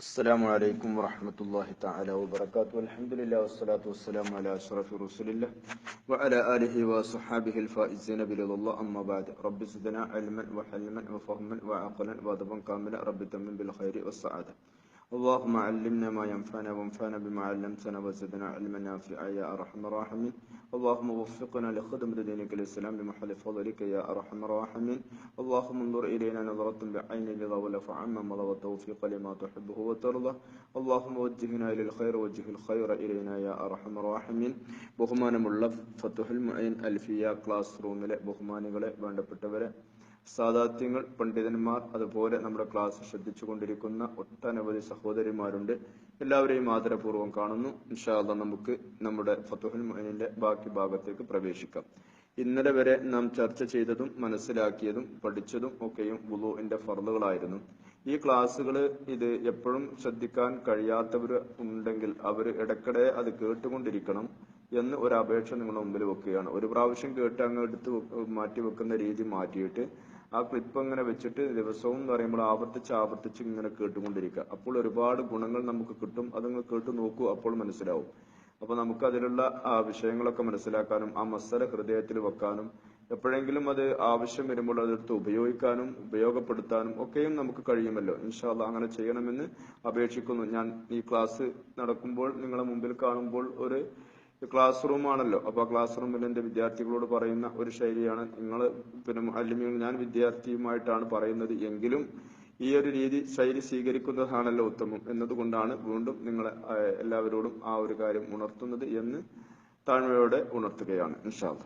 السلام عليكم ورحمة الله تعالى وبركاته. الحمد لله والصلاة والسلام على أشرف رسول الله وعلى آله وصحابه الفائزين برضا الله. أما بعد رب زدنا علما وحلما وفهما وعقلا وأدبا كاملا. رب تمن بالخير والسعادة. اللهم علمنا ما ينفعنا وانفعنا بما علمتنا وزدنا علما نافعا يا أرحم الراحمين اللهم وفقنا لخدمة دينك الإسلام بمحل فضلك يا أرحم الراحمين اللهم انظر إلينا نظرة بعين رضا ولا فعما مضى والتوفيق لما تحبه وترضى اللهم وجهنا إلى الخير وجه الخير إلينا يا أرحم الراحمين ബഹുമാനമുള്ള ഫത്തുഹുൽ മുഅൈൻ അൽഫിയ ക്ലാസ് റൂമിലെ ബഹുമാനികളെ വേണ്ടപ്പെട്ടവരെ സാദാത്യങ്ങൾ പണ്ഡിതന്മാർ അതുപോലെ നമ്മുടെ ക്ലാസ് ശ്രദ്ധിച്ചു കൊണ്ടിരിക്കുന്ന ഒട്ടനവധി സഹോദരിമാരുണ്ട്. എല്ലാവരെയും ആദരപൂർവം കാണുന്നു. ഇൻഷാല്ല നമുക്ക് നമ്മുടെ ഫത്തുഹുൽ മൊയിനിന്റെ ബാക്കി ഭാഗത്തേക്ക് പ്രവേശിക്കാം. ഇന്നലെ വരെ നാം ചർച്ച ചെയ്തതും മനസ്സിലാക്കിയതും പഠിച്ചതും ഒക്കെയും വുളുവിന്റെ ഫർദുകളായിരുന്നു. ഈ ക്ലാസ്സുകൾ ഇത് എപ്പോഴും ശ്രദ്ധിക്കാൻ കഴിയാത്തവർ ഉണ്ടെങ്കിൽ അവർ ഇടയ്ക്കിടെ അത് കേട്ടുകൊണ്ടിരിക്കണം എന്ന് ഒരു അപേക്ഷ നിങ്ങളുടെ മുമ്പിൽ വെക്കുകയാണ്. ഒരു പ്രാവശ്യം കേട്ട് അങ്ങ് എടുത്ത് മാറ്റി വെക്കുന്ന രീതി മാറ്റിയിട്ട് ആ ക്ലിപ്പ് അങ്ങനെ വെച്ചിട്ട് ദിവസവും എന്ന് പറയുമ്പോൾ ആവർത്തിച്ച് ആവർത്തിച്ച് ഇങ്ങനെ കേട്ടുകൊണ്ടിരിക്കുക. അപ്പോൾ ഒരുപാട് ഗുണങ്ങൾ നമുക്ക് കിട്ടും. അതങ്ങ് കേട്ട് നോക്കൂ അപ്പോൾ മനസ്സിലാവും. അപ്പൊ നമുക്ക് അതിലുള്ള ആ വിഷയങ്ങളൊക്കെ മനസ്സിലാക്കാനും ആ മസല ഹൃദയത്തിൽ വെക്കാനും എപ്പോഴെങ്കിലും അത് ആവശ്യം വരുമ്പോൾ അതെടുത്ത് ഉപയോഗിക്കാനും ഉപയോഗപ്പെടുത്താനും ഒക്കെയും നമുക്ക് കഴിയുമല്ലോ. ഇൻഷാല്ല അങ്ങനെ ചെയ്യണമെന്ന് അപേക്ഷിക്കുന്നു. ഞാൻ ഈ ക്ലാസ് നടക്കുമ്പോൾ നിങ്ങളെ മുമ്പിൽ കാണുമ്പോൾ ഒരു ക്ലാസ് റൂം ആണല്ലോ. അപ്പൊ ആ ക്ലാസ് റൂമിൽ എന്റെ വിദ്യാർത്ഥികളോട് പറയുന്ന ഒരു ശൈലിയാണ്. നിങ്ങൾ പിന്നെ അല്ലെങ്കിൽ ഞാൻ വിദ്യാർത്ഥിയുമായിട്ടാണ് പറയുന്നത് എങ്കിലും ഈ ഒരു രീതി ശൈലി സ്വീകരിക്കുന്നതാണല്ലോ ഉത്തമം എന്നതുകൊണ്ടാണ് വീണ്ടും നിങ്ങളെ എല്ലാവരോടും ആ ഒരു കാര്യം ഉണർത്തുന്നത് എന്ന് താഴ്മയോടെ ഉണർത്തുകയാണ് ഇൻഷാല്ല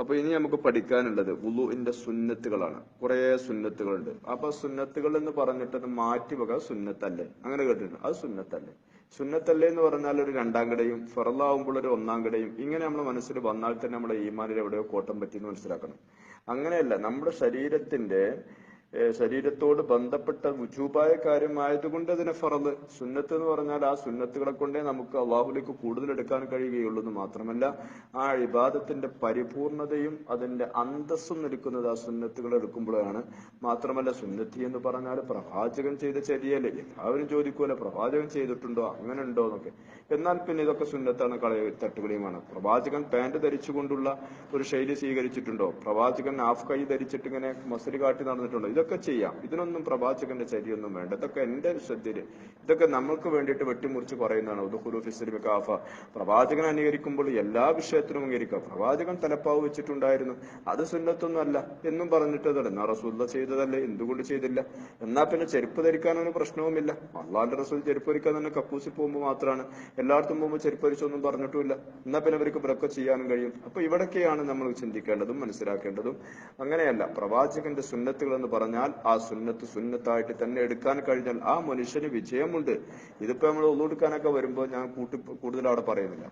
അപ്പൊ ഇനി നമുക്ക് പഠിക്കാനുള്ളത് ഉലുവിന്റെ സുന്നത്തുകളാണ്. കുറെ സുന്നത്തുകളുണ്ട്. അപ്പൊ സുന്നത്തുകൾ എന്ന് പറഞ്ഞിട്ട് മാറ്റി വക സുന്നത്തല്ലേ? അങ്ങനെ കേട്ടിട്ടുണ്ട്. അത് സുന്നത്തല്ലേ? സുന്നത്തല്ലേ എന്ന് പറഞ്ഞാൽ ഒരു രണ്ടാം കടയും ഫറലാവുമ്പോൾ ഒരു ഒന്നാം കടയും. ഇങ്ങനെ നമ്മുടെ മനസ്സിൽ വന്നാൽ തന്നെ നമ്മുടെ ഈമാനിൽ എവിടെയോ കോട്ടം പറ്റി എന്ന് മനസ്സിലാക്കണം. അങ്ങനെയല്ല നമ്മുടെ ശരീരത്തിന്റെ ശരീരത്തോട് ബന്ധപ്പെട്ട വുജൂബായ കാര്യമായതുകൊണ്ട് അതിനെ ഫറന്ന് സുന്നത്ത് എന്ന് പറഞ്ഞാൽ ആ സുന്നത്തുകളെ കൊണ്ടേ നമുക്ക് അള്ളാഹുലേക്ക് കൂടുതൽ എടുക്കാൻ കഴിയുകയുള്ളൂ എന്ന് മാത്രമല്ല ആ ഇബാദത്തിന്റെ പരിപൂർണതയും അതിന്റെ അന്തസ്സും നിൽക്കുന്നത് ആ സുന്നത്തുകൾ എടുക്കുമ്പോഴാണ്. മാത്രമല്ല സുന്നത്തി എന്ന് പറഞ്ഞാൽ പ്രവാചകൻ ചെയ്ത ചര്യല്ലേ എല്ലാവരും ചോദിക്കുമല്ലോ പ്രവാചകൻ ചെയ്തിട്ടുണ്ടോ? അങ്ങനെ ഉണ്ടോ എന്നൊക്കെ. എന്നാൽ പിന്നെ ഇതൊക്കെ സുന്നത്താണ് കളയ തട്ടുകളിയുമാണ്. പ്രവാചകൻ പാന്റ് ധരിച്ചുകൊണ്ടുള്ള ഒരു ശൈലി സ്വീകരിച്ചിട്ടുണ്ടോ? പ്രവാചകൻ ആഫ് കൈ ധരിച്ചിട്ട് ഇങ്ങനെ മസിൽ കാട്ടി നടന്നിട്ടുണ്ടോ? ഇതൊക്കെ ചെയ്യാം. ഇതിനൊന്നും പ്രവാചകന്റെ ചരിയൊന്നും വേണ്ട. ഇതൊക്കെ എന്റെ ശ്രദ്ധയിൽ. ഇതൊക്കെ നമ്മൾക്ക് വേണ്ടിയിട്ട് വെട്ടിമുറിച്ച് പറയുന്നതാണ്. കാഫ. പ്രവാചകൻ അനുകരിക്കുമ്പോൾ എല്ലാ വിഷയത്തിലും അംഗീകരിക്കാം പ്രവാചകൻ തലപ്പാവ് വെച്ചിട്ടുണ്ടായിരുന്നു. അത് സുന്നത്തൊന്നും അല്ല എന്നും പറഞ്ഞിട്ട് എന്നാ റസൂല്ല ചെയ്തതല്ലേ? എന്തുകൊണ്ട് ചെയ്തില്ല? എന്നാ പിന്നെ ചെരുപ്പ് ധരിക്കാനൊന്നും പ്രശ്നവുമില്ല. അള്ളാന്റെ റസൂൽ ചെരുപ്പ് ധരിക്കാൻ തന്നെ കക്കൂസിൽ പോകുമ്പോൾ മാത്രമാണ് എല്ലായിടത്തും പോകുമ്പോൾ ചെരുപ്പ് ധരിച്ചൊന്നും പറഞ്ഞിട്ടുമില്ല. എന്നാ പിന്നെ അവർക്ക് ഇവരൊക്കെ ചെയ്യാനും കഴിയും. അപ്പൊ ഇവിടൊക്കെയാണ് നമ്മൾ ചിന്തിക്കേണ്ടതും മനസ്സിലാക്കേണ്ടതും അങ്ങനെയല്ല. പ്രവാചകന്റെ സുന്നത്തുകൾ എന്ന് പറഞ്ഞാൽ ആ സുന്നത്ത് സുന്നത്തായിട്ട് തന്നെ എടുക്കാൻ കഴിഞ്ഞാൽ ആ മനുഷ്യന് വിജയമുണ്ട്. ഇതിപ്പോ നമ്മൾ ഒന്നുകൊടുക്കാനൊക്കെ വരുമ്പോൾ ഞാൻ കൂട്ടി കൂടുതൽ അവിടെ പറയുന്നില്ല.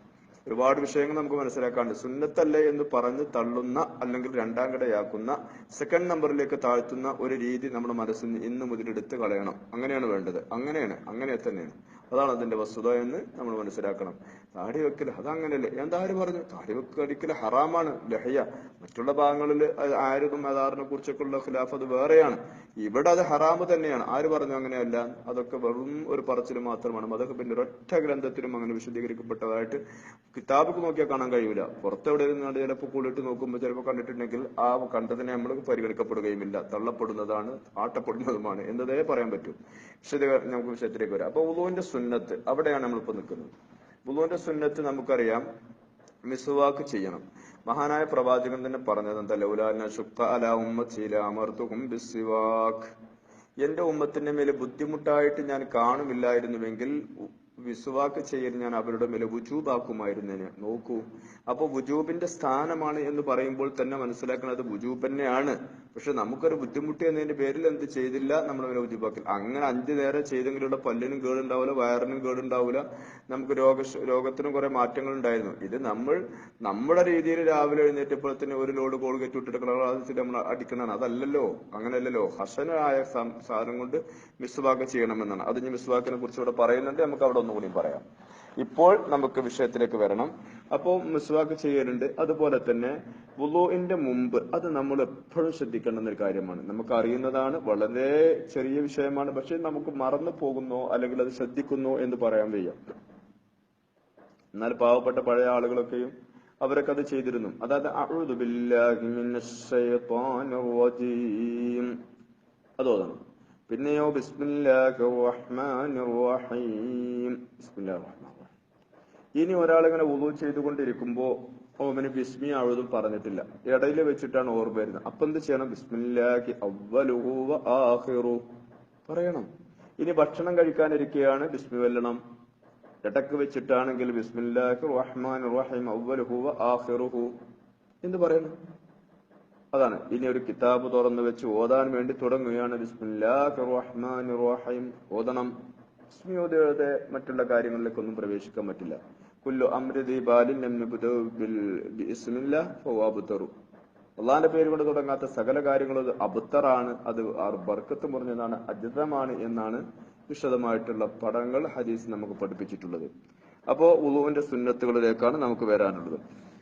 ഒരുപാട് വിഷയങ്ങൾ നമുക്ക് മനസ്സിലാക്കാണ്ട് സുന്നത്തല്ലേ എന്ന് പറഞ്ഞ് തള്ളുന്ന അല്ലെങ്കിൽ രണ്ടാം കടയാക്കുന്ന സെക്കൻഡ് നമ്പറിലേക്ക് താഴ്ത്തുന്ന ഒരു രീതി നമ്മുടെ മനസ്സിൽ നിന്ന് ഇന്ന് മുതൽ എടുത്ത് കളയണം. അങ്ങനെയാണ് വേണ്ടത്. അങ്ങനെയാണ്. അങ്ങനെ തന്നെയാണ്. അതാണ് അതിന്റെ വസ്തുത എന്ന് നമ്മൾ മനസ്സിലാക്കണം. താടി വെക്കൽ അതങ്ങനെയല്ലേ എന്താ ആര് പറഞ്ഞു? താടി വെക്കൽ ഒരിക്കലും ഹറാമാണ് ലഹയ. മറ്റുള്ള ഭാഗങ്ങളിൽ ആരും അതാറിനെ കുറിച്ചൊക്കെ ഉള്ള ഖിലാഫ് അത് വേറെയാണ്. ഇവിടെ അത് ഹറാമ് തന്നെയാണ്. ആര് പറഞ്ഞു അങ്ങനെയല്ല? അതൊക്കെ വെറും ഒരു പറച്ചിൽ മാത്രമാണ്. അതൊക്കെ പിന്നെ ഒരൊറ്റ ഗ്രന്ഥത്തിലും അങ്ങനെ വിശദീകരിക്കപ്പെട്ടതായിട്ട് കിതാബൊക്കെ നോക്കിയാൽ കാണാൻ കഴിയില്ല പുറത്തെവിടെ ഇരുന്നാണ് ചിലപ്പോൾ കൂടിയിട്ട് നോക്കുമ്പോൾ ചിലപ്പോൾ കണ്ടിട്ടുണ്ടെങ്കിൽ ആ കണ്ടതിനെ നമ്മൾ പരിഗണിക്കപ്പെടുകയുമില്ല. തള്ളപ്പെടുന്നതാണ് ആട്ടപ്പെടുന്നതുമാണ് എന്നതേ പറയാൻ പറ്റൂ. വിശദീകരണം നമുക്ക് വിഷയത്തിലേക്ക് വരാം. അപ്പൊ ഉളുവിന്റെ സുന്നത്ത്. അവിടെയാണ് നമ്മളിപ്പോ നിൽക്കുന്നത്. ഉളുവിന്റെ സുന്നത്ത് നമുക്കറിയാം. മിസുവാക്ക് ചെയ്യണം. മഹാനായ പ്രവാചകൻ തന്നെ പറഞ്ഞത് എന്താ? ലൗലാന അല എന്റെ ഉമ്മത്തിന്റെ മേലെ ബുദ്ധിമുട്ടായിട്ട് ഞാൻ കാണുമില്ലായിരുന്നുവെങ്കിൽ വിസുവാക്ക് ചെയ്യൽ ഞാൻ അവരുടെ മേലെ വുജൂബാക്കുമായിരുന്നേനെ. നോക്കൂ. അപ്പൊ വുജൂബിന്റെ സ്ഥാനമാണ് എന്ന് പറയുമ്പോൾ തന്നെ മനസ്സിലാക്കുന്നത് വുജൂബ് തന്നെയാണ്. പക്ഷെ നമുക്കൊരു ബുദ്ധിമുട്ട് എന്നതിന്റെ പേരിൽ എന്ത് ചെയ്തില്ല നമ്മൾ മേലെ വുജൂബാക്കില്ല അങ്ങനെ അഞ്ചു നേരം ചെയ്തെങ്കിലുള്ള പല്ലിനും കേടുണ്ടാവില്ല വയറിനും കേടുണ്ടാവില്ല നമുക്ക് രോഗ രോഗത്തിനും കുറെ മാറ്റങ്ങൾ ഉണ്ടായിരുന്നു ഇത് നമ്മൾ നമ്മുടെ രീതിയിൽ രാവിലെ എഴുന്നേറ്റപ്പോൾ തന്നെ ഒരു ലോഡ് കോൾഗേറ്റ് ഇട്ടിട്ട് കളറാതിച്ചിട്ട് നമ്മൾ അടിക്കണതാണ്. അതല്ലല്ലോ അങ്ങനെയല്ലല്ലോ. ഹസനായ സാധനം കൊണ്ട് മിസ്വാക്ക് ചെയ്യണമെന്നാണ്. അത് ഇനി മിസ്വാക്കിനെ കുറിച്ച് ഇവിടെ പറയുന്നുണ്ട്. നമുക്ക് അവിടെ ഒന്നുകൂടി പറയാം. ഇപ്പോൾ നമുക്ക് വിഷയത്തിലേക്ക് വരണം. അപ്പോൾ മിസ്വാക്ക് ചെയ്യലുണ്ട്. അതുപോലെ തന്നെ വുളുവിന്റെ മുമ്പ് അത് നമ്മൾ എപ്പോഴും ശ്രദ്ധിക്കേണ്ടുന്ന ഒരു കാര്യമാണ്. നമുക്ക് അറിയുന്നതാണ് വളരെ ചെറിയ വിഷയമാണ്. പക്ഷെ നമുക്ക് മറന്നു പോകുന്നോ അല്ലെങ്കിൽ അത് ശ്രദ്ധിക്കുന്നു എന്ന് പറയാൻ വയ്യ. എന്നാൽ പാവപ്പെട്ട പഴയ ആളുകളൊക്കെയും അവരൊക്കെ അത് ചെയ്തിരുന്നു. അതായത് അത് ഓതണം പിന്നെയോ ബിസ്മില്ലാഹിർ റഹ്മാനിർ റഹീം. ഇനി ഒരാൾ ഒരാളിങ്ങനെ ഉളു ചെയ്തുകൊണ്ടിരിക്കുമ്പോ ഓമന് ബിസ്മി അഴുതും പറഞ്ഞിട്ടില്ല. ഇടയിൽ വെച്ചിട്ടാണ് ഓർമ്മ വരുന്നത്. അപ്പൊ എന്ത് ചെയ്യണം? ബിസ്മില്ലാഹി അവ്വലുഹു വ ആഖിറു. പറയണം. ഇനി ഭക്ഷണം കഴിക്കാനിരിക്കുകയാണ് ബിസ്മി വെല്ലണം. ഇടയ്ക്ക് വെച്ചിട്ടാണെങ്കിൽ ബിസ്മില്ലാഹി റഹ്മാൻ റഹീം അവ്വലുഹു വ ആഖിറുഹു എന്ന് പറയണം. അതാണ്. ഇനി ഒരു കിതാബ് തുറന്നു വെച്ച് ഓതാൻ വേണ്ടി തുടങ്ങുകയാണ് ബിസ്മില്ലാഹി റഹ്മാൻ റഹീം. ഓതണം. ബിസ്മി മറ്റുള്ള കാര്യങ്ങളിലേക്കൊന്നും പ്രവേശിക്കാൻ പറ്റില്ല. കുല്ലു അമൃതി അള്ളാന്റെ പേര് കൊണ്ട് തുടങ്ങാത്ത സകല കാര്യങ്ങളും അബുത്തറാണ്. അത് ബർക്കത്ത് മുറിഞ്ഞതാണ്. അജിതമാണ് എന്നാണ് വിശദമായിട്ടുള്ള പടങ്ങൾ ഹദീസ് നമുക്ക് പഠിപ്പിച്ചിട്ടുള്ളത്. അപ്പോ ഉളുവിന്റെ സുന്നത്തുകളിലേക്കാണ് നമുക്ക് വരാനുള്ളത്.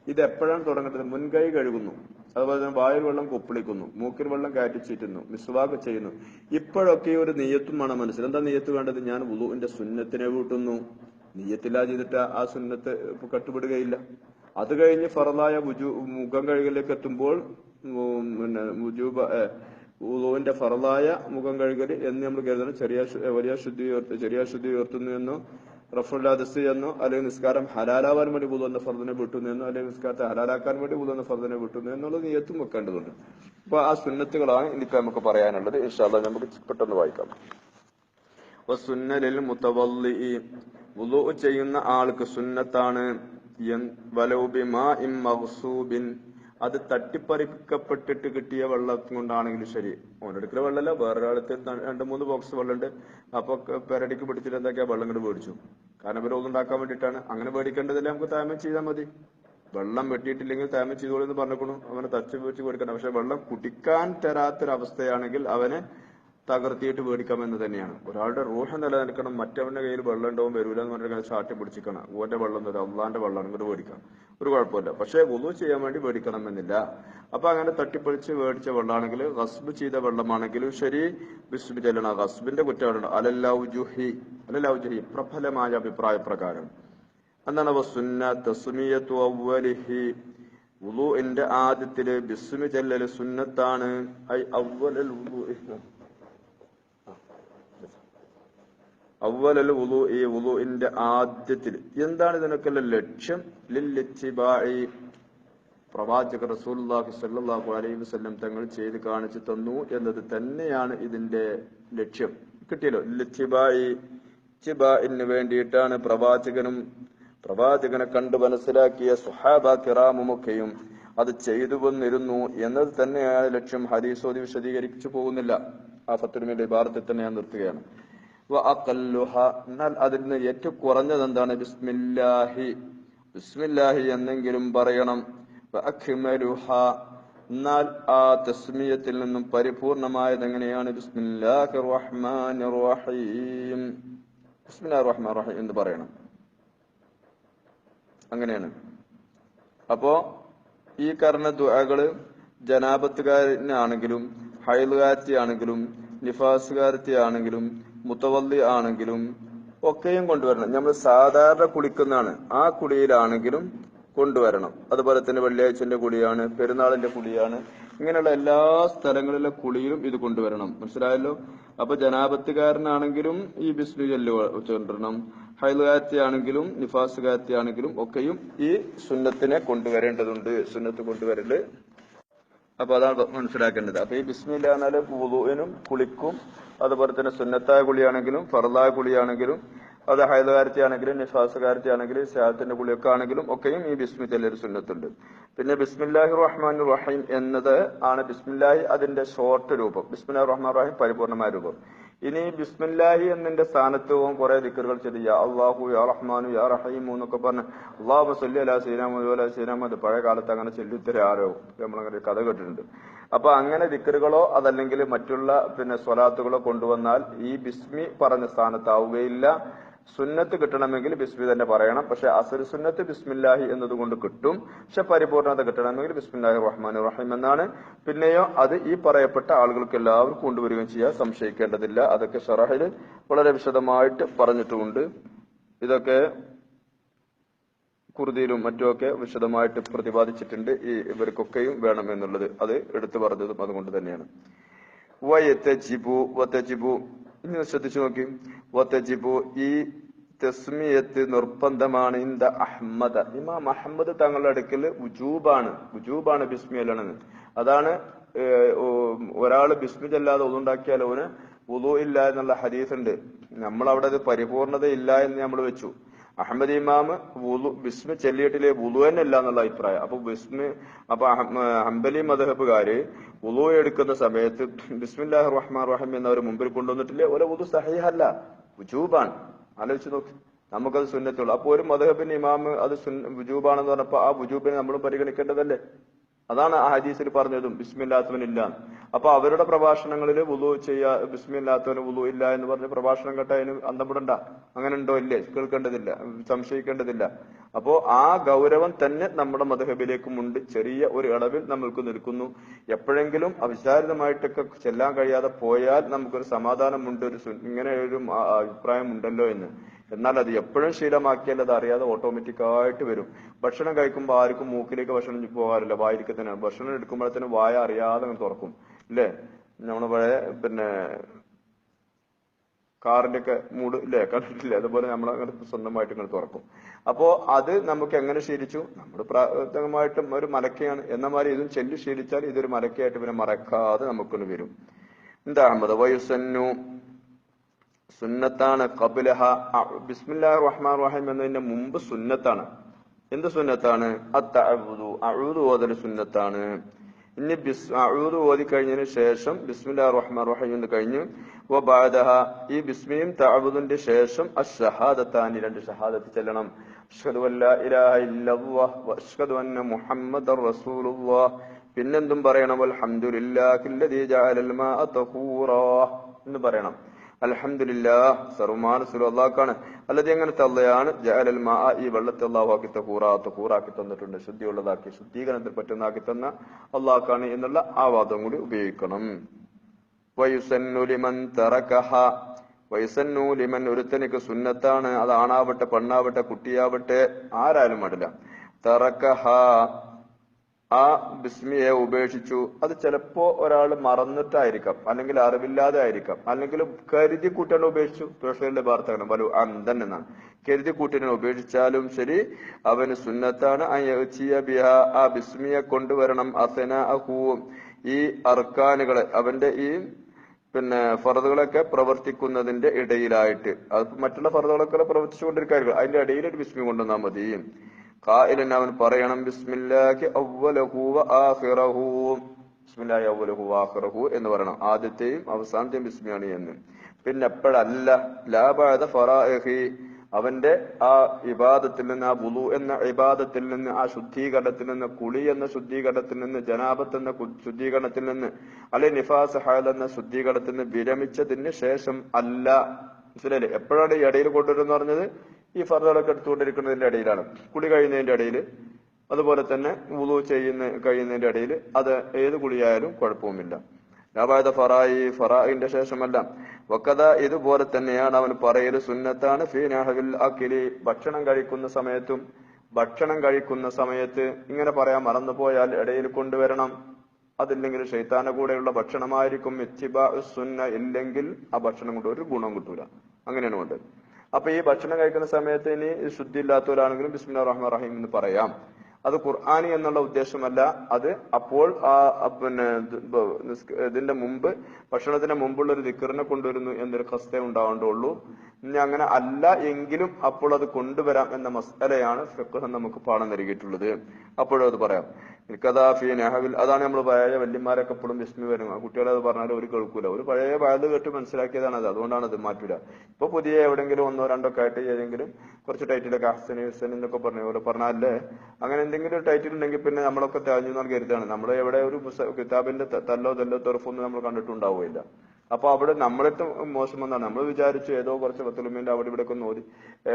ഇത് എപ്പോഴാണ് തുടങ്ങേണ്ടത്? മുൻകൈ കഴുകുന്നു. അതുപോലെ തന്നെ വായു വെള്ളം കൊപ്പിളിക്കുന്നു. മൂക്കിൽ വെള്ളം കയറ്റി ചീറ്റുന്നു മിസ്വാക്ക് ചെയ്യുന്നു. ഇപ്പോഴൊക്കെ ഒരു നെയ്യത്തുമാണ് മനസ്സിൽ. എന്താ നെയ്യത്ത് വേണ്ടത്? ഞാൻ ഉളുവിന്റെ സുന്നത്തിനെ കൂട്ടുന്നു. നെയ്യത്തില്ല ചെയ്തിട്ട് ആ സുന്നത്ത് കട്ടുപിടുകയില്ല. അത് കഴിഞ്ഞ് ഫറലായ മുഖം കഴുകലേക്ക് എത്തുമ്പോൾ പിന്നെ മുജൂബ ഉളുവിന്റെ ഫറലായ മുഖം കഴുകൽ എന്ന് നമ്മൾ കരുതണം ചെറിയ വലിയ ശുദ്ധി ചെറിയ ശുദ്ധി ഉയർത്തുന്നു എന്നോ റഫുല്ലാദസ് എന്നോ അല്ലെങ്കിൽ നിസ്കാരം ഹലാലാവാൻ വേണ്ടി എന്ന ഫർദിനെ വിട്ടുന്നു എന്നോ അല്ലെങ്കിൽ നിസ്കാരത്തെ ഹലാലാക്കാൻ വേണ്ടി പോകുന്ന ഫർദിനെ വിട്ടുന്നു എന്നുള്ളത് നീയത്തും വെക്കേണ്ടതുണ്ട്. അപ്പൊ ആ സുന്നത്തുകളാണ് ഇനിയിപ്പോ നമുക്ക് പറയാനുള്ളത്. ഇൻഷാല്ല നമുക്ക് പെട്ടെന്ന് വായിക്കാം. വുളു ചെയ്യുന്ന ആൾക്ക് സുന്നത്താണ്. അത് തട്ടിപ്പറിക്കപ്പെട്ടിട്ട് കിട്ടിയ വെള്ളം കൊണ്ടാണെങ്കിലും ശരി. ഓനെടുക്കുന്ന വെള്ളമല്ല വേറൊരാളത്ത് രണ്ട് മൂന്ന് ബോക്സ് വെള്ളമുണ്ട് അപ്പൊ പെരടിക്ക് പിടിച്ചിട്ട് എന്തൊക്കെയാ? വെള്ളം കൊണ്ട് മേടിച്ചു കാരണം ഇവർ ഉണ്ടാക്കാൻ വേണ്ടിയിട്ടാണ് അങ്ങനെ മേടിക്കേണ്ടതില്ല നമുക്ക് താമം ചെയ്താൽ മതി. വെള്ളം വെട്ടിയിട്ടില്ലെങ്കിൽ താമം ചെയ്തോളൂ എന്ന് പറഞ്ഞേക്കണു അവനെ തച്ച് വെച്ച് കൊടുക്കണം പക്ഷെ വെള്ളം കുടിക്കാൻ തരാത്തൊരവസ്ഥയാണെങ്കിൽ അവനെ തകർത്തിയിട്ട് മേടിക്കാം എന്ന് തന്നെയാണ്. ഒരാളുടെ റൂഹ നിലനിൽക്കണം മറ്റവന്റെ കയ്യിൽ വെള്ളം ഉണ്ടാവും വരൂല എന്ന് പറഞ്ഞാൽ ചാട്ടി പിടിച്ചിക്കണം ഓന്റെ വെള്ളം തരാം അള്ളാന്റെ വെള്ളം ഇങ്ങോട്ട് മേടിക്കാം ഒരു കുഴപ്പമില്ല. പക്ഷേ വുളു ചെയ്യാൻ വേണ്ടി മേടിക്കണം എന്നില്ല അപ്പൊ അങ്ങനെ തട്ടിപ്പൊളിച്ച് മേടിച്ച വെള്ളമാണെങ്കിൽ ഹസ്ബ് ചെയ്ത വെള്ളമാണെങ്കിലും ശരി ബിസ്ബ് ചെല്ലണം. ഹസ്ബിന്റെ കുറ്റമാണ് അലല്ലൗജുഹി അലല്ലൗജുഹി പ്രഫലമായ അഭിപ്രായ പ്രകാരം എന്താണ് എന്റെ ആദ്യത്തിൽ ബിസ്മി ചെല്ലല് സുന്നത്താണ്. ഐ അവലൽ വുളുഇ. അവലൽ ഉദു ഈ വുളുഇന്റെ ആദ്യത്തിൽ. എന്താണ് ഇതിനൊക്കെയുള്ള ലക്ഷ്യം? ലില്ലിത്തിബായി പ്രവാചകർ റസൂലുള്ളാഹി സ്വല്ലല്ലാഹു അലൈഹി വസല്ലം തങ്ങൾ ചെയ്ത് കാണിച്ചു തന്നു എന്നത് തന്നെയാണ് ഇതിന്റെ ലക്ഷ്യം. കിട്ടിയല്ലോ? ലിത്തിബായി ചിബായിന് വേണ്ടിയിട്ടാണ് പ്രവാചകനും പ്രവാചകനെ കണ്ടു മനസ്സിലാക്കിയ സുഹാബ കിറാമുമൊക്കെയും അത് ചെയ്തു വന്നിരുന്നു എന്നത് തന്നെയാണ് ലക്ഷ്യം. ഹരീസോദി വിശദീകരിച്ചു പോകുന്നില്ല. ആ ഫത്തുരുമിന്റെ ഭാരത്തിൽ തന്നെ ഞാൻ നിർത്തുകയാണ്. എന്നാൽ അതിൽ നിന്ന് ഏറ്റവും കുറഞ്ഞത് എന്താണ്? ബിസ്മില്ലാഹി. ബിസ്മില്ലാഹി എന്നെങ്കിലും പറയണം. എന്നാൽ ആ തസ്മിയത്തിൽ നിന്നും പരിപൂർണമായത് എങ്ങനെയാണ്? ബിസ്മില്ലാഹിർ റഹ്മാനിർ റഹീം ബിസ്മില്ലാഹിർ റഹ്മാൻ റഹീം എന്ന് പറയണം. അങ്ങനെയാണ്. അപ്പോ ഈ കർണ ദുആകൾ ജനാപത്തുകാരനാണെങ്കിലും ഹൈലുകാരത്തി ആണെങ്കിലും നിഫാസുകാരത്തി ആണെങ്കിലും മുത്തവല്ലി ആണെങ്കിലും ഒക്കെയും കൊണ്ടുവരണം. നമ്മൾ സാധാരണ കുളിക്കുന്നതാണ്. ആ കുളിയിലാണെങ്കിലും കൊണ്ടുവരണം. അതുപോലെ തന്നെ വെള്ളിയാഴ്ചന്റെ കുളിയാണ് പെരുന്നാളിന്റെ കുളിയാണ്. ഇങ്ങനെയുള്ള എല്ലാ സ്ഥലങ്ങളിലെ കുളിയിലും ഇത് കൊണ്ടുവരണം. മനസ്സിലായല്ലോ? അപ്പൊ ജനാപത്തുകാരനാണെങ്കിലും ഈ ബിസ്നു ചെല്ല് കൊണ്ടുവരണം. ഹൈലുകാത്തിയാണെങ്കിലും ആണെങ്കിലും ഒക്കെയും ഈ സുന്നത്തിനെ കൊണ്ടുവരേണ്ടതുണ്ട്. സുന്നത്ത് കൊണ്ടുവരൽ അപ്പൊ അതാണ് മനസ്സിലാക്കേണ്ടത്. അപ്പൊ ഈ ബിസ്മില്ല എന്നാൽ വുളുവിനും കുളിക്കും അതുപോലെ തന്നെ സുന്നത്തായ കുളിയാണെങ്കിലും ഫർദായ കുളിയാണെങ്കിലും അത് ഹൈദകാരത്തി ആണെങ്കിലും നിഫാസുകാരത്തി ആണെങ്കിലും ശാദത്തിന്റെ കുളിയൊക്കെ ആണെങ്കിലും ഒക്കെയും ഈ ബിസ്മി ചെല്ലൊരു സുന്നത്തുണ്ട്. പിന്നെ ബിസ്മില്ലാഹി റഹ്മാൻ റഹീം എന്നത് ആണ് ബിസ്മില്ലാഹി അതിന്റെ ഷോർട്ട് രൂപം. ബിസ്മില്ലാഹി റഹ്മാൻ റഹീം പരിപൂർണമായ രൂപം. ഇനി ബിസ്മില്ലാഹി എന്നതിന്റെ സ്ഥാനത്വവും കുറെ ദിക്കറുകൾ ചെയ്ത് യാ അള്ളാഹു യാ റഹ്മാനു യാ റഹീമു എന്നൊക്കെ പറഞ്ഞ് അള്ളാഹു സല്ലി അലാ സീനാമു അലാ അത് പഴയ കാലത്ത് അങ്ങനെ ചെല്ലുത്തര ആരോ നമ്മളങ്ങനെ കഥ കേട്ടിട്ടുണ്ട്. അപ്പൊ അങ്ങനെ ദിക്കറുകളോ അതല്ലെങ്കിൽ മറ്റുള്ള പിന്നെ സ്വലാത്തുകളോ കൊണ്ടുവന്നാൽ ഈ ബിസ്മി പറഞ്ഞ സ്ഥാനത്താവുകയില്ല. സുന്നത്ത് കിട്ടണമെങ്കിൽ ബിസ്മി തന്നെ പറയണം. പക്ഷെ അസർ സുന്നത്ത് ബിസ്മില്ലാഹി എന്നതുകൊണ്ട് കിട്ടും. പക്ഷെ പരിപൂർണത കിട്ടണമെങ്കിൽ ബിസ്മില്ലാഹി റഹ്മാൻ റഹീം എന്നാണ്. പിന്നെയോ അത് ഈ പറയപ്പെട്ട ആളുകൾക്ക് എല്ലാവർക്കും കൊണ്ടുവരികയും ചെയ്യാൻ സംശയിക്കേണ്ടതില്ല. അതൊക്കെ ഷറഹിൽ വളരെ വിശദമായിട്ട് പറഞ്ഞിട്ടുമുണ്ട് ഇതൊക്കെ കുർദിയിലും മറ്റുമൊക്കെ വിശദമായിട്ട് പ്രതിപാദിച്ചിട്ടുണ്ട്. ഈ ഇവർക്കൊക്കെയും വേണം എന്നുള്ളത്. അത് എടുത്തു പറഞ്ഞതും അതുകൊണ്ട് തന്നെയാണ്. വയത്തജിബു വത്തജിബു ഇനി ശ്രദ്ധിച്ചു നോക്കി. വത്തെ ജിബു ഈ തസ്മിയത്ത് നിർബന്ധമാണ്. ഇന്ത അഹമ്മദ് ഇമാം അഹമ്മദ് തങ്ങളുടെ അടുക്കൽ ഉജൂബാണ്. ഉജൂബാണ് ബിസ്മി അല്ലണെന്ന് അതാണ് ഒരാൾ ബിസ്മി ചെല്ലാതെ ഒന്നുണ്ടാക്കിയാൽ അവന് ഉദു ഇല്ല എന്നുള്ള ഹദീസ് ഉണ്ട് നമ്മൾ അവിടെ അത് പരിപൂർണത ഇല്ല എന്ന് നമ്മൾ വെച്ചു. അഹമ്മദ് ഇമാം വുളു ബിസ്മി ചെല്ലിയിട്ടില്ലേ വുളു തന്നെ ഇല്ല എന്നുള്ള അഭിപ്രായം. അപ്പൊ ബിസ്മി അപ്പൊ ഹംബലി മദഹബുകാര് വുളു എടുക്കുന്ന സമയത്ത് ബിസ്മില്ലാഹ് റഹ്മാൻ റഹീം എന്നവർ മുമ്പിൽ കൊണ്ടുവന്നിട്ടില്ലേ? ഒരു വുളു സഹീഹല്ല. ഉജൂബാണ്. ആലോചിച്ച് നോക്കി. നമുക്കത് സുന്നത്തുള്ളൂ. അപ്പോൾ ഒരു മധുഹബിന്റെ ഇമാമ് അത് വുജൂബാണെന്ന് പറഞ്ഞപ്പോൾ ആ വുജൂബിനെ നമ്മൾ പരിഗണിക്കേണ്ടതല്ലേ? അതാണ് ആ ഹദീസിൽ പറഞ്ഞതും ബിസ്മില്ലാത്തവനില്ല അപ്പൊ അവരുടെ പ്രഭാഷണങ്ങളിൽ വുളു ചെയ്യാ ബിസ്മില്ലാത്തവന് വുളു ഇല്ല എന്ന് പറഞ്ഞ് പ്രഭാഷണം കേട്ട അതിന് അന്തപ്പെടണ്ട അങ്ങനെ ഉണ്ടോ ഇല്ലേ? കേൾക്കേണ്ടതില്ല. സംശയിക്കേണ്ടതില്ല. അപ്പോ ആ ഗൗരവം തന്നെ നമ്മുടെ മധുഹബിലേക്കും ഉണ്ട് ചെറിയ ഒരു ഇളവിൽ നമ്മൾക്ക് നിൽക്കുന്നു. എപ്പോഴെങ്കിലും അവിചാരിതമായിട്ടൊക്കെ ചെല്ലാൻ കഴിയാതെ പോയാൽ നമുക്കൊരു സമാധാനമുണ്ട് ഒരു ഇങ്ങനെ ഒരു അഭിപ്രായം ഉണ്ടല്ലോ എന്ന്. എന്നാൽ അത് എപ്പോഴും ശീലമാക്കിയാൽ അത് അറിയാതെ ഓട്ടോമാറ്റിക് ആയിട്ട് വരും. ഭക്ഷണം കഴിക്കുമ്പോൾ ആർക്കും മൂക്കിലേക്ക് ഭക്ഷണം പോകാറില്ല. വായിരിക്കെ തന്നെ ഭക്ഷണം എടുക്കുമ്പോഴത്തേനും വായ അറിയാതെ അങ്ങ് തുറക്കും. ഇല്ലേ? നമ്മൾ പഴയ പിന്നെ കാറിന്റെ ഒക്കെ മൂട് ഇല്ലേ? കണ്ടിട്ടില്ലേ? അതുപോലെ നമ്മൾ അങ്ങനെ സ്വന്തമായിട്ട് ഇങ്ങനെ തുറക്കും. അപ്പോ അത് നമുക്ക് എങ്ങനെ ശീലിച്ചു? നമ്മൾ പ്രാഥമികമായിട്ടും ഒരു മലക്കയാണ്. എന്ന മാതിരി ഇതും ചെല്ലു ശീലിച്ചാൽ ഇതൊരു മലക്കയായിട്ട് പിന്നെ മറക്കാതെ നമുക്കൊന്ന് വരും. എന്താ അഹമ്മദ് വയുസന്നു സുന്നത്താണ്. കബുലഹ ബിസ്മില്ലാ റഹ്മാൻ റഹീം എന്നതിന്റെ മുമ്പ് സുന്നത്താണ്. എന്ത് സുന്നത്താണ്? അത്ത അഴുതു അഴുതു സുന്നത്താണ്. ഇനി ബിസ് ഓതി കഴിഞ്ഞതിന് ശേഷം ബിസ്മില്ലാ റഹ്മാൻ റഹീം എന്ന് കഴിഞ്ഞു വബഅദഹ ഈ ബിസ്മിയും തഅബുദിന്റെ ശേഷം അഷ്ഹഹാദത്താനി രണ്ട് ഷഹാദത്ത് ചെല്ലണം. അഷ്ഹദു അല്ലാ ഇലാഹ ഇല്ലല്ലാഹ് വഅഷ്ഹദു അന്ന മുഹമ്മദർ റസൂലുള്ളാഹ്. പിന്നെന്തും പറയണം അൽഹംദുലില്ലാഹില്ലദീ ജഅലൽ മാഅ തഹൂറാ എന്ന് പറയണം. അലഹമില്ലാ സർമാൻ അള്ളാഹ്ക്കാണ് അല്ലാതെ അങ്ങനത്തെ അള്ളയാണ് ജഅലൽ മാ ഈ വെള്ളത്തെ അള്ളാഹുവാക്കി തഹൂറാ തഹൂറാക്കി തന്നിട്ടുണ്ട്. ശുദ്ധിയുള്ളതാക്കി ശുദ്ധീകരണത്തിൽ പറ്റുന്നതാക്കി തന്ന അള്ളാഹ്ക്കാണ് എന്നുള്ള ആ വാദം കൂടി ഉപയോഗിക്കണം. വയുസന്നുലിമൻ തറക്കഹ വയസ്സന്നൂലിമൻ ഒരുത്തനിക്ക് സുന്നത്താണ്. അത് ആണാവട്ടെ പെണ്ണാവട്ടെ കുട്ടിയാവട്ടെ ആരായാലും പാടില്ല. തറക്കഹ ആ ബിസ്മിയെ ഉപേക്ഷിച്ചു. അത് ചിലപ്പോ ഒരാൾ മറന്നിട്ടായിരിക്കാം. അല്ലെങ്കിൽ അറിവില്ലാതെ ആയിരിക്കാം. അല്ലെങ്കിൽ കരുതി കൂട്ടാൻ ഉപേക്ഷിച്ചു. തുഷറിന്റെ വാർത്തകൾ വലു അന്തൻ എന്നാണ്. കരുതി കൂട്ടിനെ ഉപേക്ഷിച്ചാലും ശരി അവന് സുന്നത്താണ്. ബിഹ ആ ബിസ്മിയെ കൊണ്ടുവരണം. അസന അഹൂവും ഈ അർക്കാനുകളെ അവന്റെ ഈ പിന്നെ ഫറദുകളൊക്കെ പ്രവർത്തിക്കുന്നതിന്റെ ഇടയിലായിട്ട്. അത് മറ്റുള്ള ഫറദുകളൊക്കെ പ്രവർത്തിച്ചുകൊണ്ടിരിക്കുകയായിരിക്കും അതിന്റെ ഇടയിൽ ഒരു ബിസ്മി കൊണ്ടുവന്നാൽ മതി. ഖായിലൻ അവൻ പറയണം ബിസ്മില്ലാഹി എന്ന് പറയണം. ആദ്യത്തെയും അവസാനത്തെയും ബിസ്മിയാണ് എന്ന്. പിന്നെ എപ്പോഴല്ല ലാബാദ ഫറാഹി അവന്റെ ആ ഇബാദത്തിൽ നിന്ന് ആ ബുലു എന്ന ഇബാദത്തിൽ നിന്ന് ആ ശുദ്ധീകരണത്തിൽ നിന്ന് കുളി എന്ന ശുദ്ധീകരണത്തിൽ നിന്ന് ജനാബത്ത് എന്ന ശുദ്ധീകരണത്തിൽ നിന്ന് അല്ലെ നിഫാസ് ഹാൽ എന്ന ശുദ്ധീകരണത്തിൽ നിന്ന് വിരമിച്ചതിന് ശേഷം അല്ല. മനസ്സിലായില്ലേ? എപ്പോഴാണ് ഈ ഇടയിൽ കൊണ്ടുവരുന്ന പറഞ്ഞത്? ഈ ഫർദുകളൊക്കെ എടുത്തുകൊണ്ടിരിക്കുന്നതിന്റെ ഇടയിലാണ് കുളി കഴിയുന്നതിന്റെ ഇടയിൽ അതുപോലെ തന്നെ വുളു ചെയ്യുന്ന കഴിയുന്നതിന്റെ ഇടയിൽ അത് ഏത് കുളിയായാലും കുഴപ്പവുമില്ല. ലാബായത ഫറായി ഫറായിന്റെ ശേഷമല്ല. വക്കത ഇതുപോലെ തന്നെയാണ് അവൻ പറയൽ. സുന്നത്താണ് ഫീ നഹവിൽ അക്കിലി ഭക്ഷണം കഴിക്കുന്ന സമയത്തും ഭക്ഷണം കഴിക്കുന്ന സമയത്ത് ഇങ്ങനെ പറയാൻ മറന്നുപോയാൽ ഇടയിൽ കൊണ്ടുവരണം. അതില്ലെങ്കിൽ ഷെയ്ത്താന കൂടെയുള്ള ഭക്ഷണമായിരിക്കും. സുന്ന ഇല്ലെങ്കിൽ ആ ഭക്ഷണം കൊണ്ട് ഒരു ഗുണം കിട്ടൂല. അങ്ങനെയാണ് കൊണ്ട് അപ്പൊ ഈ ഭക്ഷണം കഴിക്കുന്ന സമയത്ത് ഇനി ശുദ്ധി ഇല്ലാത്തവരാണെങ്കിലും ബിസ്മില്ല റഹ്മാൻ റഹീം എന്ന് പറയാം. അത് ഖുർആാനി എന്നുള്ള ഉദ്ദേശമല്ല. അത് അപ്പോൾ ആ പിന്നെ ഇതിന്റെ മുമ്പ് ഭക്ഷണത്തിന് മുമ്പുള്ള ഒരു ദിക്കറിനെ കൊണ്ടുവരുന്നു എന്നൊരു ഖസ്ത ഉണ്ടാവേണ്ടുള്ളൂ. ഇനി അങ്ങനെ അല്ല എങ്കിലും അപ്പോൾ അത് കൊണ്ടുവരാം എന്ന മസലയാണ് ഫിഖ് നമുക്ക് പാഠം നൽകിയിട്ടുള്ളത്. അപ്പോഴും അത് പറയാം. നെഹവിൽ അതാണ് നമ്മൾ പഴയ വല്യന്മാരൊക്കെ എപ്പോഴും വിസ്മി വരും ആ കുട്ടികളെ അത് പറഞ്ഞാൽ ഒരു കേൾക്കൂല. ഒരു പഴയ പഴയത് കേട്ട് മനസ്സിലാക്കിയതാണ് അത്. അതുകൊണ്ടാണ് അത് മാറ്റൂല. ഇപ്പൊ പുതിയ എവിടെങ്കിലും ഒന്നോ രണ്ടോ ഒക്കെ ആയിട്ട് ഏതെങ്കിലും കുറച്ച് ടൈറ്റിലൊക്കെ ഹസൻ ഹുസൻ എന്നൊക്കെ പറഞ്ഞ പോലെ പറഞ്ഞാലേ അങ്ങനെ എന്തെങ്കിലും ഒരു ടൈറ്റിൽ ഉണ്ടെങ്കിൽ പിന്നെ നമ്മളൊക്കെ തെളിഞ്ഞു കരുതാണ് നമ്മൾ എവിടെ ഒരു കിതാബിന്റെ തല്ലോ തല്ലോ തെറുഫൊന്നും നമ്മൾ കണ്ടിട്ടുണ്ടാവില്ല അപ്പൊ അവിടെ നമ്മളിട്ട് മോശം വന്നാണ് നമ്മൾ വിചാരിച്ചു ഏതോ കുറച്ച് പത്തുലുമേന്റെ അവിടെ ഇവിടെ ഒക്കെ നോതി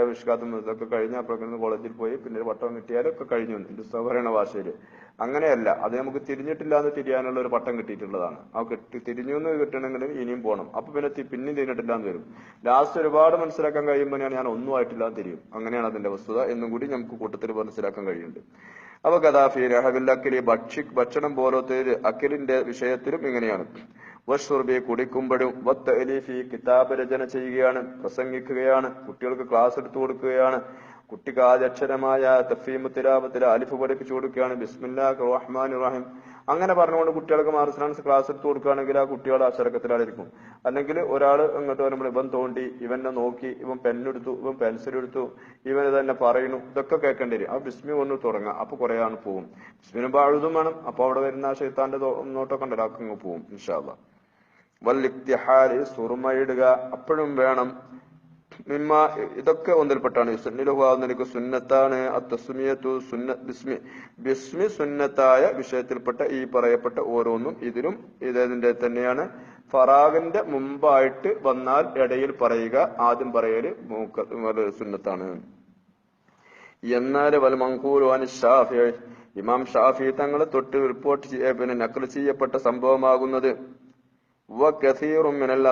വിഷ്കാത്തും ഇതൊക്കെ കഴിഞ്ഞ് അപ്പോഴേക്കും കോളേജിൽ പോയി. പിന്നെ ഒരു പട്ടം കിട്ടിയാലൊക്കെ കഴിഞ്ഞു. പറയുന്ന ഭാഷയിൽ അങ്ങനെയല്ല. അത് നമുക്ക് തിരിഞ്ഞിട്ടില്ല എന്ന് തിരിയാനുള്ള ഒരു പട്ടം കിട്ടിയിട്ടുള്ളതാണ്. ആ കിട്ടി തിരിഞ്ഞു എന്ന് കിട്ടണമെങ്കിൽ ഇനിയും പോകണം അപ്പൊ പിന്നെ പിന്നെയും തിരിഞ്ഞിട്ടില്ല എന്ന് വരും. ലാസ്റ്റ് ഒരുപാട് മനസ്സിലാക്കാൻ കഴിയുമ്പോൾ ഞാൻ ഒന്നും ആയിട്ടില്ല തിരിയും. അങ്ങനെയാണ് അതിന്റെ വസ്തുത. എന്നും കൂടി നമുക്ക് കൂട്ടത്തിൽ മനസ്സിലാക്കാൻ കഴിയുന്നുണ്ട്. അപ്പൊ കഥാഫി അക്കിലി ഭക്ഷി ഭക്ഷണം പോലത്തെ അക്കിലിന്റെ വിഷയത്തിലും ഇങ്ങനെയാണ്. വഷുർബി കുടിക്കുമ്പോഴും വത്ത് അലീഫി കിതാബ് രചന ചെയ്യുകയാണ് പ്രസംഗിക്കുകയാണ് കുട്ടികൾക്ക് ക്ലാസ് എടുത്തു കൊടുക്കുകയാണ്. കുട്ടിക്ക് ആദ്യക്ഷരമായ തഫീമു തിലാപത്തിൽ അലിഫ് പഠിപ്പിച്ചു കൊടുക്കുകയാണ്. ബിസ്മില്ലാ റഹ്മാൻ റഹീം. അങ്ങനെ പറഞ്ഞുകൊണ്ട് കുട്ടികൾക്ക് മാർസലാൻസ് ക്ലാസ് എടുത്ത് കൊടുക്കുകയാണെങ്കിൽ ആ കുട്ടികൾ അക്ഷരക്കത്തിലായിരിക്കും അല്ലെങ്കിൽ ഒരാൾ ഇങ്ങോട്ട് വരുമ്പോൾ ഇവൻ തോണ്ടി ഇവനെ നോക്കി ഇവൻ പെന്നെടുത്തു ഇവൻ പെൻസിൽ എടുത്തു ഇവൻ തന്നെ പറയുന്നു ഇതൊക്കെ കേൾക്കേണ്ടി വരും. ആ ബിസ്മി ഒന്ന് തുടങ്ങാം അപ്പൊ കുറെ ആണ് പോവും. ബിസ്മിനുമ്പോൾ അഴുതും വേണം അപ്പൊ അവിടെ വരുന്ന ആ ഷെയ്ത്താന്റെ നോട്ടൊക്കെ അങ്ങ് പോവും ഇൻഷാല്ല വല്ലിക്തിഹാൽ സുറുമയിടുക. അപ്പോഴും വേണം. മിമ്മ ഇതൊക്കെ ഒന്നിൽപ്പെട്ടാണ്. സുന്നിലുഹാവുന്നതിലേക്ക് സുന്നത്താണ്. അത്തസ്മിയത്തു സുന്ന ബിസ്മി ബിസ്മി സുന്നത്തായ വിഷയത്തിൽപ്പെട്ട ഈ പറയപ്പെട്ട ഓരോന്നും ഇതിലും ഇതേതിന്റെ തന്നെയാണ്. ഫറാഗിന്റെ മുമ്പായിട്ട് വന്നാൽ ഇടയിൽ പറയുക ആദ്യം പറയൽ മൂക്ക സുന്നത്താണ്. എന്നാൽ വൽ മങ്കൂലു അനി ഷാഫി ഇമാം ഷാഫി തങ്ങളെ തൊട്ട് റിപ്പോർട്ട് പിന്നെ നക്കൽ ചെയ്യപ്പെട്ട സംഭവമാകുന്നത് മിനൽ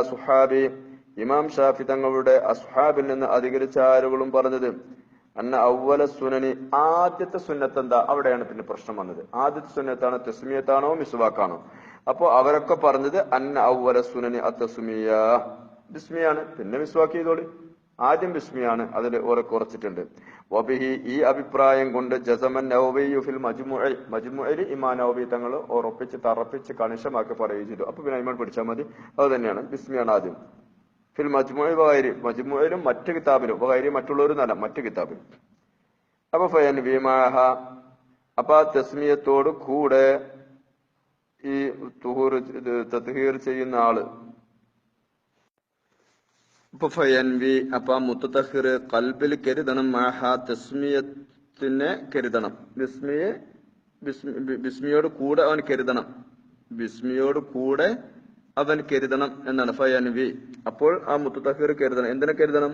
ഇമാം ഷാഫി തങ്ങളുടെ അസുഹാബിൽ നിന്ന് അധികരിച്ച ആരുകളും പറഞ്ഞത് അന്ന അവല സുനനി ആദ്യത്തെ സുന്നത്ത് എന്താ അവിടെയാണ് പിന്നെ പ്രശ്നം വന്നത്. ആദ്യത്തെ സുന്നത്താണ് തെസ്മിയത്താണോ മിസ്വാക്കാണോ? അപ്പോ അവരൊക്കെ പറഞ്ഞത് അന്ന അവല സുനനി അത്തസ്മിയ. ബിസ്മിയാണ് പിന്നെ മിസ്വാക്ക് ചെയ്തോളി. ആദ്യം ബിസ്മിയാണ് അതിൽ ഓരെ കുറച്ചിട്ടുണ്ട്. വബിഹി ഈ അഭിപ്രായം കൊണ്ട് ജസമൻ നവബിയു ഫിൽ മജ്മുഇ മജ്മുഇൽ ഇമാ നൗബി തങ്ങൾ ഉറപ്പിച്ച് തറപ്പിച്ച് കണിശമാക്കി പറയുകയും ചെയ്തു. അപ്പൊ പിന്നെ അയിമൺ പിടിച്ചാൽ മതി. അത് തന്നെയാണ് ബിസ്മിയാണ് ആദ്യം. ഫിൽ മജ്മുഇ വകാരി മജ്മുഅലും മറ്റ് കിതാബിലും വകാരി മറ്റുള്ളവരും നല്ല മറ്റ് കിതാബിൽ അപ്പൊ ഫയൻ വിമാഹ അപ്പൊ ആ തസ്മിയത്തോട് കൂടെ ഈ തുഹൂർ തത്ഹീർ ചെയ്യുന്ന ആൾ ഇപ്പൊ ഫയൻവി അപ്പൊ ആ മുത്തത്തഹിർ കൽബിൽ കരുതണം മാഹ തസ്മിയത്തിനെ കരുതണം. ബിസ്മിയെ ബിസ്മിയോട് കൂടെ അവൻ കരുതണം. ബിസ്മിയോട് കൂടെ അവൻ കരുതണം എന്നാണ് ഫയൻവി. അപ്പോൾ ആ മുത്തത്തഹിർ കരുതണം. എന്തിനെ കരുതണം?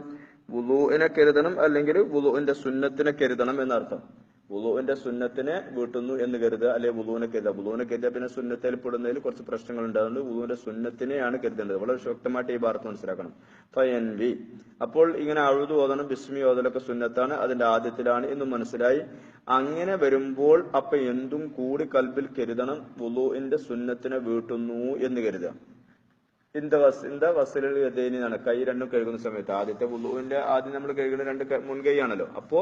വുളുവിനെ കരുതണം അല്ലെങ്കിൽ വുളുവിന്റെ സുന്നത്തിനെ കരുതണം എന്നർത്ഥം. വുളുവിന്റെ സുന്നത്തിനെ വീട്ടുന്നു എന്ന് കരുതുക. അല്ലെ വുളുവിനെ കരുതുക. വുളുവിനെ കരുതുക പിന്നെ സുന്നത്തിൽ പെടുന്നതിൽ കുറച്ച് പ്രശ്നങ്ങൾ ഉണ്ടാകുന്നത് വുളുവിന്റെ സുന്നത്തിനെയാണ് കരുതേണ്ടത്. വളരെ ശക്തമായിട്ട് ഈ ഭാഗത്ത് മനസ്സിലാക്കണം. ഫയൻവി അപ്പോൾ ഇങ്ങനെ അഴുതു ഓതണം ബിസ്മി ഓതലൊക്കെ സുന്നത്താണ് അതിന്റെ ആദ്യത്തിലാണ് എന്ന് മനസ്സിലായി. അങ്ങനെ വരുമ്പോൾ അപ്പൊ എന്തും കൂടി കൽബിൽ കരുതണം വുളുവിന്റെ സുന്നത്തിനെ വീട്ടുന്നു എന്ന് കരുതുക. ഇന്ത വസ് ഇന്ത വസലിൽ യദൈനിന്നാണ് കൈ രണ്ടും കഴുകുന്ന സമയത്ത് ആദ്യത്തെ വുളുവിന്റെ ആദ്യം നമ്മൾ കഴുകുന്ന രണ്ട് മുൻകൈയാണല്ലോ. അപ്പോ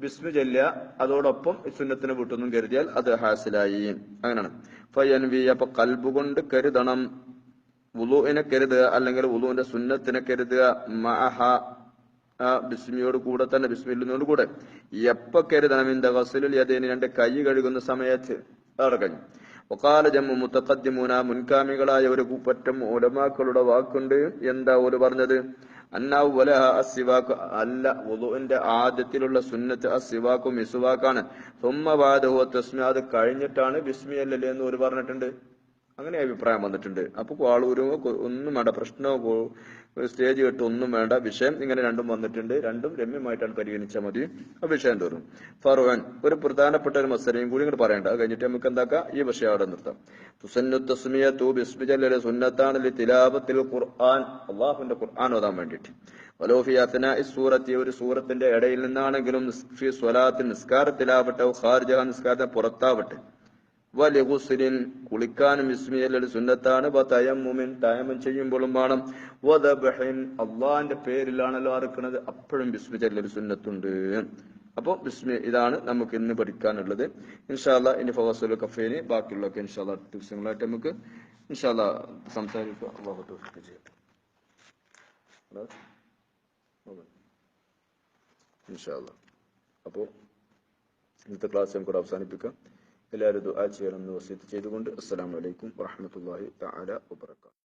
ബിസ്മു ചെല്ലുക അതോടൊപ്പം സുന്നത്തിന് വിട്ടൊന്നും കരുതിയാൽ അത് ഹാസിലായി. അങ്ങനെയാണ്. ഫയൻവി അപ്പൊ കൽബ് കൊണ്ട് കരുതണം. വുളുവിനെ കരുതുക അല്ലെങ്കിൽ വുളുവിന്റെ സുന്നത്തിനെ കരുതുക. മഅഹ ബിസ്മിയോട് കൂടെ തന്നെ ബിസ്മില്ലിനോട് കൂടെ. എപ്പ കരുതണം? ഇന്ത വസലിൽ യദൈനി രണ്ട് കൈ കഴുകുന്ന സമയത്ത്. അവിടെ കഴിഞ്ഞു. ഒക്കാല ജമ്മു മുത്തക്കദ്യമൂന മുൻകാമികളായ ഒരു കൂപ്പറ്റം ഉലമാക്കളുടെ വാക്കുണ്ട്. എന്താ ഓൽ പറഞ്ഞത്? അസിവാക്ക് അല്ല വുളുവിന്റെ ആദ്യത്തിലുള്ള സുന്നത്ത് അസിവാക്കും മിസുവാക്കാണ്. സുമ്മവാദഹു തസ്മി അത് കഴിഞ്ഞിട്ടാണ് ബിസ്മി അല്ലല്ലേ എന്ന് ഒരു പറഞ്ഞിട്ടുണ്ട്. അങ്ങനെ അഭിപ്രായം വന്നിട്ടുണ്ട്. അപ്പൊ ആളൂരോ ഒന്നും വേണ്ട പ്രശ്നമോ സ്റ്റേജ് കെട്ട് ഒന്നും വേണ്ട. വിഷയം ഇങ്ങനെ രണ്ടും വന്നിട്ടുണ്ട്. രണ്ടും രമ്യമായിട്ടാണ് പരിഗണിച്ചാൽ മതി. ആ വിഷയം തോറും ഫറുവൻ ഒരു പ്രധാനപ്പെട്ട ഒരു മത്സരം കൂടി ഇങ്ങോട്ട് പറയണ്ട. അത് കഴിഞ്ഞിട്ട് നമുക്ക് എന്താക്കാം? ഈ വിഷയം അവിടെ നിർത്താം. തുസന്നു തസ്മിയ തൂ ബിസ്മിജല്ലെ സുന്നത്താണ് ലി ഖുർആൻ. അള്ളാഹുവിന്റെ ഖുർആൻ ഓതാൻ വേണ്ടിയിട്ട്. വലോഫി ഈ സൂറത്തി ഒരു സൂറത്തിന്റെ ഇടയിൽ നിന്നാണെങ്കിലും സ്വലാത്തിൽ നിസ്കാരത്തിലാവട്ടെ ഖാർജ പുറത്താവട്ടെ. വലിഹുസ്ലിൻ കുളിക്കാനും ഇസ്മിയല്ലൊരു സുന്നത്താണ് തയമ്മുമിൻ തയമം ചെയ്യുമ്പോഴും വേണം. വദബഹിൻ അള്ളാന്റെ പേരിലാണല്ലോ അറുക്കുന്നത് അപ്പോഴും ബിസ്മി ചെല്ലൊരു സുന്നത്തുണ്ട്. അപ്പോൾ ബിസ്മി ഇതാണ് നമുക്ക് ഇന്ന് പഠിക്കാനുള്ളത്. ഇൻഷാല്ല ഇനി ഫവാസുൽ കഫേന് ബാക്കിയുള്ളതൊക്കെ ഇൻഷാല്ല ദിവസങ്ങളായിട്ട് നമുക്ക് ഇൻഷാല്ല സംസാരിക്കുക അള്ളാഹു ഇൻഷാല്ല അപ്പോൾ ഇന്നത്തെ ക്ലാസ് നമുക്ക് അവസാനിപ്പിക്കാം. എല്ലാവരും ദുആ ചെയ്യണമെന്ന് വസീത്ത് ചെയ്തുകൊണ്ട് അസ്സലാമു അലൈക്കും വറഹ്മത്തുള്ളാഹി തആല വബറകാതുഹു